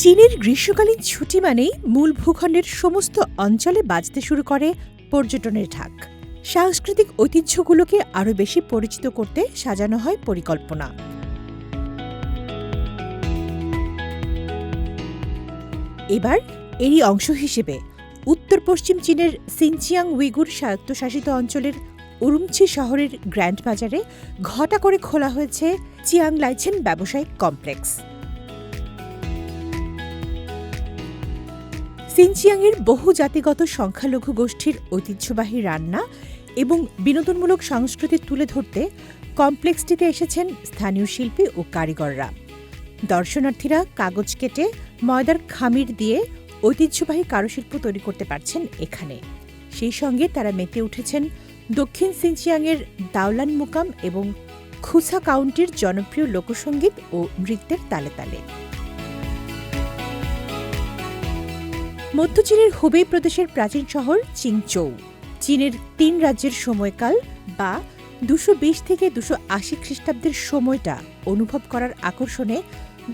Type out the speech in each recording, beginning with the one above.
চীনের গ্রীষ্মকালীন ছুটি মানেই মূল ভূখণ্ডের সমস্ত অঞ্চলে বাজতে শুরু করে পর্যটনের ঢাক। সাংস্কৃতিক ঐতিহ্যগুলোকে আরও বেশি পরিচিত করতে সাজানো হয় পরিকল্পনা। এবার এরই অংশ হিসেবে উত্তর পশ্চিম চীনের সিনচিয়াং উইগুর স্বায়ত্তশাসিত অঞ্চলের উরুমছি শহরের গ্র্যান্ড বাজারে ঘটা করে খোলা হয়েছে চিয়াং লাইছেন ব্যবসায়িক কমপ্লেক্স। সিনচিয়াংয়ের বহু জাতিগত সংখ্যালঘু গোষ্ঠীর ঐতিহ্যবাহী রান্না এবং বিনোদনমূলক সংস্কৃতি তুলে ধরতে কমপ্লেক্সটিতে এসেছেন স্থানীয় শিল্পী ও কারিগররা। দর্শনার্থীরা কাগজ কেটে ময়দার খামির দিয়ে ঐতিহ্যবাহী কারুশিল্প তৈরি করতে পারছেন এখানে। সেই সঙ্গে তারা মেতে উঠেছেন দক্ষিণ সিনচিয়াংয়ের দাওলান মুকাম এবং খুসা কাউন্টির জনপ্রিয় লোকসঙ্গীত ও নৃত্যের তালে তালে। মধ্য চীনের হুবেই প্রদেশের প্রাচীন শহর চিংচৌ। চীনের তিন রাজ্যের সময়কাল বা দুশো বিশ থেকে দুশো আশি খ্রিস্টাব্দের সময়টা অনুভব করার আকর্ষণে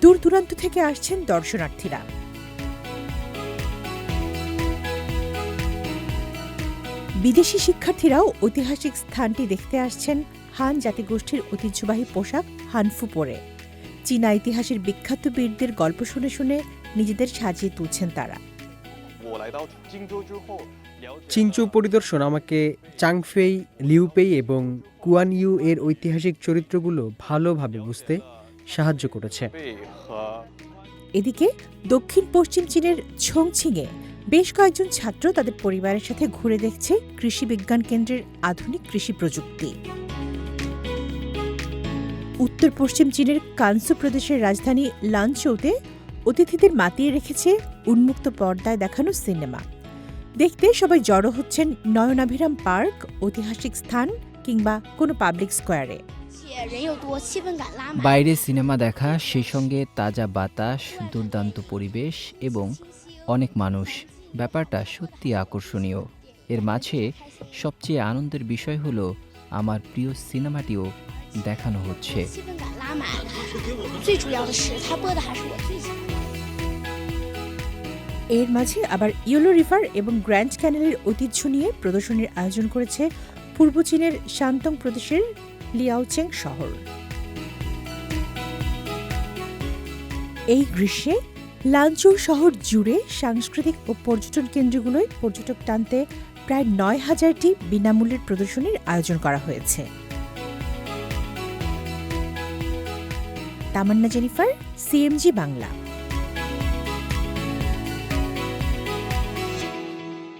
দূর দূরান্ত থেকে আসছেন দর্শনার্থীরা। বিদেশি শিক্ষার্থীরাও ঐতিহাসিক স্থানটি দেখতে আসছেন হান জাতিগোষ্ঠীর ঐতিহ্যবাহী পোশাক হানফু পরে। চীনা ইতিহাসের বিখ্যাত বীরদের গল্প শুনে শুনে নিজেদের সাজিয়ে তুলছেন তারা। চিংচু পরিদর্শন আমাকে চাংফেই, লিউপেই এবং কুয়ান ইউ এর ঐতিহাসিক চরিত্রগুলো ভালোভাবে বুঝতে সাহায্য করেছে। এদিকে দক্ষিণ পশ্চিম চীনের ছংছিংয়ে বেশ কয়েকজন ছাত্র তাদের পরিবারের সাথে ঘুরে দেখছে কৃষি বিজ্ঞান কেন্দ্রের আধুনিক কৃষি প্রযুক্তি। উত্তর পশ্চিম চীনের কানসু প্রদেশের রাজধানী লানচৌতে অতিথিদের মাতিয়ে রেখেছে উন্মুক্ত পর্দায় দেখানো সিনেমা। দেখতে সবাই জড়ো হচ্ছেন নয়নাভিরাম পার্ক ঐতিহাসিক স্থান কিংবা কোনো পাবলিক স্কোয়ারে। বাইরে সিনেমা দেখা সেই সঙ্গে তাজা বাতাস দুর্দান্ত পরিবেশ এবং অনেক মানুষ। ব্যাপারটা সত্যি আকর্ষণীয়। এর মাঝে সবচেয়ে আনন্দের বিষয় হলো আমার প্রিয় সিনেমাটিও দেখানো হচ্ছে। এর মাঝে আবার ইয়েলো রিভার এবং গ্র্যান্ড ক্যানেলের ঐতিহ্য নিয়ে প্রদর্শনীর আয়োজন করেছে পূর্ব চীনের শান্তং প্রদেশের লিয়াওচেং শহর। এই গ্রীষ্মে লাঞ্চৌ শহর জুড়ে সাংস্কৃতিক ও পর্যটন কেন্দ্রগুলোয় পর্যটক টানতে প্রায় নয় হাজারটি বিনামূল্যের প্রদর্শনীর আয়োজন করা হয়েছে। Tamanna Jennifer, CMG Bangla.